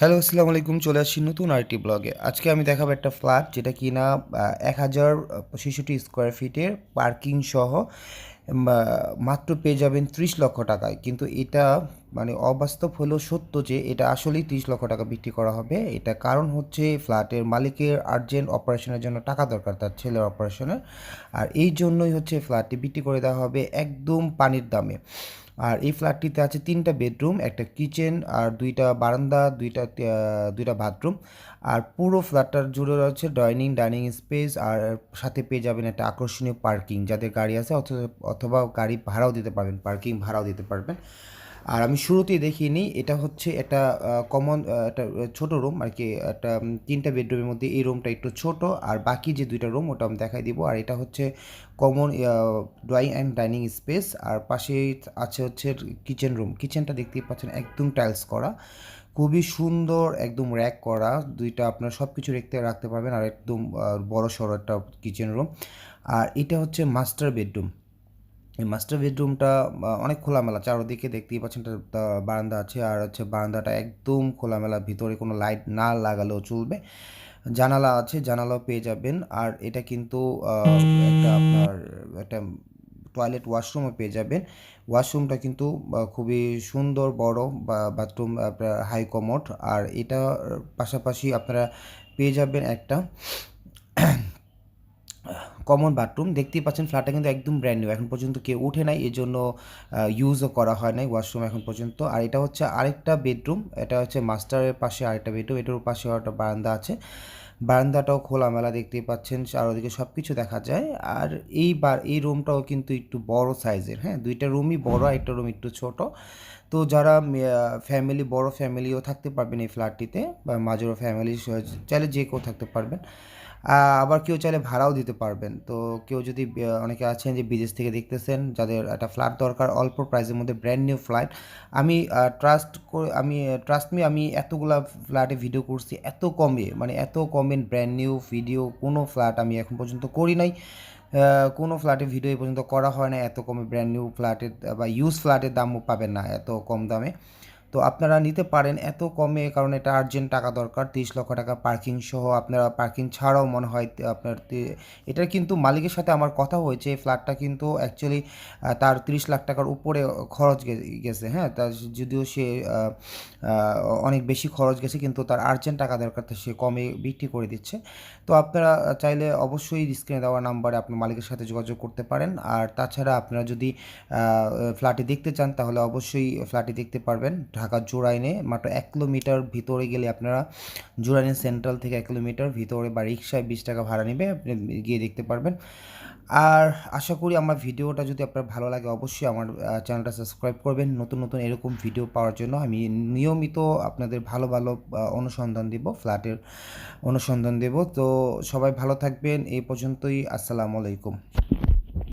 Hello, আসসালামু আলাইকুম, চলে আসছি নতুন আরটি ব্লগে। আজকে আমি দেখাবো একটা ফ্ল্যাট, যেটা কি না এক হাজার ছেষট্টি স্কোয়ার ফিটের পার্কিং সহ মাত্র পেয়ে যাবেন ত্রিশ লক্ষ টাকায়। কিন্তু এটা মানে অবাস্তব হলেও সত্য যে, এটা আসলেই ত্রিশ লক্ষ টাকা বিক্রি করা হবে। এটা কারণ হচ্ছে ফ্ল্যাটের মালিকের আর্জেন্ট অপারেশনের জন্য টাকা দরকার, তার ছেলের অপারেশনের আর এই জন্যই হচ্ছে ফ্ল্যাটটি বিক্রি করে দেওয়া হবে একদম পানির দামে। আর এই ফ্ল্যাটটিতে আছে তিনটা বেডরুম, একটা কিচেন আর দুইটা বারান্দা, দুইটা দুইটা বাথরুম। আর পুরো ফ্ল্যাটটার জুড়ে রয়েছে ডাইনিং ডাইনিং স্পেস আর সাথে পেয়ে যাবেন একটা আকর্ষণীয় পার্কিং। যাদের গাড়ি আছে অথবা গাড়ি ভাড়াও দিতে পারবেন, পার্কিং ভাড়াও দিতে পারবেন। আর আমি শুরুতেই দেখিয়ে নিই, এটা হচ্ছে একটা কমন একটা ছোট রুম আর কি, একটা তিনটা বেডরুমের মধ্যে এই রুমটা একটু ছোট, আর বাকি যে দুইটা রুম ওটা আমি দেখাই দিব। আর এটা হচ্ছে common drawing and dining space আর পাশে আছে হচ্ছে কিচেন রুম কিচেনটা দেখতেই পাচ্ছেন একদম টাইলস করা, খুবই সুন্দর, একদম র্যাক করা, দুইটা আপনার সব কিছু রেখতে রাখতে পারবেন, আর একদম বড় সড়ো একটা কিচেন রুম আর এটা হচ্ছে মাস্টার বেডরুম এই মাস্টার বেডরুমটা অনেক খোলামেলা। চারদিকে দেখতেই পাচ্ছেন বারান্দা আছে আর হচ্ছে বারান্দাটা একদম খোলামেলা, ভিতরে কোনো লাইট না লাগালেও চলবে। জানালা আছে, জানালাও পেয়ে যাবেন। আর এটা কিন্তু একটা আপনার একটা টয়লেট ওয়াশরুমও পেয়ে যাবেন। ওয়াশরুমটা কিন্তু খুবই সুন্দর, বড় বা বাথরুম আপনার হাই কমোড আর এটা পাশাপাশি আপনারা পেয়ে যাবেন একটা কমন বাথরুম দেখতেই পাচ্ছেন ফ্ল্যাটটা কিন্তু একদম ব্র্যান্ড নিউ এখন পর্যন্ত কেউ উঠে নাই এই জন্য ইউজও করা হয় নাই ওয়াশরুম এখন পর্যন্ত। আর এটা হচ্ছে আরেকটা বেডরুম এটা হচ্ছে মাস্টারের পাশে আরেকটা বেডরুম এটার পাশে একটা বারান্দা আছে। বারান্দাটাও খোলামেলা দেখতেই পাচ্ছেন, চারদিকে সব কিছু দেখা যায়। আর এই বার, এই রুমটাও কিন্তু একটু বড় সাইজের হ্যাঁ? দুইটা রুমই বড় একটা রুম একটু ছোট। তো যারা ফ্যামিলি বড় ফ্যামিলিও থাকতে পারবেন এই ফ্ল্যাটটিতে বা মাঝারো ফ্যামিলি চাইলে যে কেউ থাকতে পারবেন। আবার কেউ চাইলে ভাড়াও দিতে পারবেন। তো কেউ যদি অনেকে আছেন যে বিদেশ থেকে দেখতেছেন, যাদের একটা ফ্ল্যাট দরকার, অল্প প্রাইসের মধ্যে ব্র্যান্ড নিউ ফ্ল্যাট আমি ট্রাস্ট আমি ট্রাস্ট মি আমি এতগুলা ফ্ল্যাটে ভিডিও করছি, এত কমে মানে এত কমে ব্র্যান্ড নিউ ভিডিও কোনো ফ্ল্যাট আমি এখন পর্যন্ত করি নাই। কোনো ফ্ল্যাটে ভিডিও এই পর্যন্ত করা হয় না, এত কমে ব্র্যান্ড নিউ ফ্ল্যাটের বা ইউজ ফ্ল্যাটের দামও পাবেন না, এত কম দামে। তো আপনারা নিতে পারেন এত কমে, কারণ এটা আর্জেন্ট টাকা দরকার, তিরিশ লক্ষ টাকা পার্কিং সহ আপনারা পার্কিং ছাড়াও মনে হয় আপনার এটার কিন্তু মালিকের সাথে আমার কথা হয়েছে, এই ফ্ল্যাটটা কিন্তু অ্যাকচুয়ালি তার তিরিশ লাখ টাকার উপরে খরচ গেছে হ্যাঁ তার যদিও সে অনেক বেশি খরচ গেছে, কিন্তু তার আর্জেন্ট টাকা দরকার, তো সে কমে বিক্রি করে দিচ্ছে। তো আপনারা চাইলে অবশ্যই স্ক্রিনে দেওয়া নাম্বারে আপনার মালিকের সাথে যোগাযোগ করতে পারেন, আর তাছাড়া আপনারা যদি ফ্ল্যাটে দেখতে চান, তাহলে অবশ্যই ফ্ল্যাটে দেখতে পারবেন। ঢাকা জোড়াইনে মাত্র এক কিলোমিটার ভিতরে গেলে আপনারা জোড়াইনে সেন্ট্রাল থেকে এক কিলোমিটার ভিতরে বা রিক্সায় বিশ টাকা ভাড়া নেবে, আপনি গিয়ে দেখতে পারবেন। আর আশা করি আমার ভিডিওটা যদি আপনার ভালো লাগে অবশ্যই আমার চ্যানেলটা সাবস্ক্রাইব করবেন। নতুন নতুন এরকম ভিডিও পাওয়ার জন্য আমি নিয়মিত আপনাদের ভালো ভালো অনুসন্ধান দেব, ফ্ল্যাটের অনুসন্ধান দেব। তো সবাই ভালো থাকবেন, এই পর্যন্তই। আসসালামু আলাইকুম।